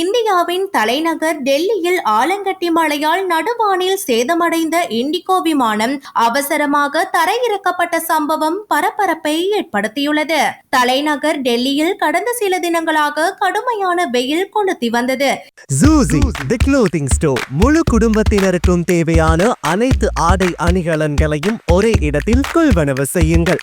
இந்தியாவின் தலைநகர் டெல்லியில் ஆலங்கட்டி மழையால் நடுவானில் சேதமடைந்த இண்டிகோ விமானம் அவசரமாக தரையிறக்கப்பட்ட சம்பவம் பரபரப்பை ஏற்படுத்தியுள்ளது. தலைநகர் டெல்லியில் கடந்த சில தினங்களாக கடுமையான வெயில் கொளுத்தி வந்தது. ஜூசி தி ஸ்டோர் முழு குடும்பத்தினருக்கும் தேவையான அனைத்து ஆடை அணிகலன்களையும் ஒரே இடத்தில் கொள்வனவு செய்யுங்கள்.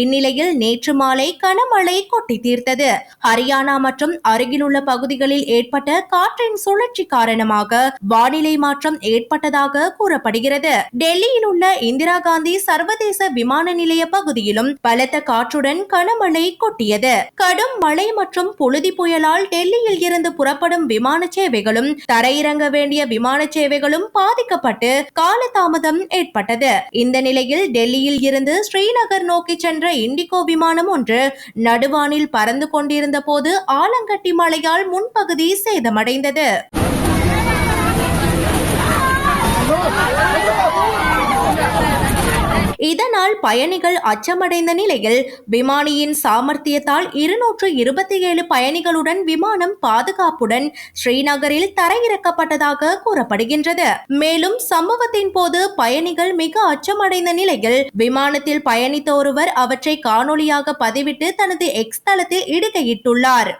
இந்நிலையில் நேற்று மாலை கனமழை கொட்டி தீர்த்தது. ஹரியானா மற்றும் அருகிலுள்ள பகுதிகளில் ஏற்பட்ட காற்றின் சுழற்சி காரணமாக வானிலை மாற்றம் ஏற்பட்டதாக கூறப்படுகிறது. டெல்லியில் உள்ள இந்திரா காந்தி சர்வதேச விமான நிலைய பகுதியிலும் பலத்த காற்றுடன் கனமழை கொட்டியது. கடும் மழை மற்றும் புழுதி புயலால் டெல்லியில் இருந்து புறப்படும் விமான சேவைகளும் தரையிறங்க வேண்டிய விமான சேவைகளும் பாதிக்கப்பட்டு காலதாமதம் ஏற்பட்டது. இந்த நிலையில் டெல்லியில் இருந்து ஸ்ரீநகர் நோக்கி சென்ற இண்டிகோ விமானம் ஒன்று நடுவானில் பறந்து கொண்டிருந்த போது ஆலங்கட்டி மழையால் முன்பகுதி சேதமடைந்தது. இதனால் பயணிகள் அச்சமடைந்த நிலையில் விமானியின் சாமர்த்தியத்தால் இருநூற்று இருபத்தி ஏழு பயணிகளுடன் விமானம் பாதுகாப்புடன் ஸ்ரீநகரில் தரையிறக்கப்பட்டதாக கூறப்படுகின்றது. மேலும் சம்பவத்தின் போது பயணிகள் மிக அச்சமடைந்த நிலையில் விமானத்தில் பயணித்த ஒருவர் அவற்றை காணொளியாக பதிவிட்டு தனது எக்ஸ் தளத்தில் இடுகையிட்டுள்ளார்.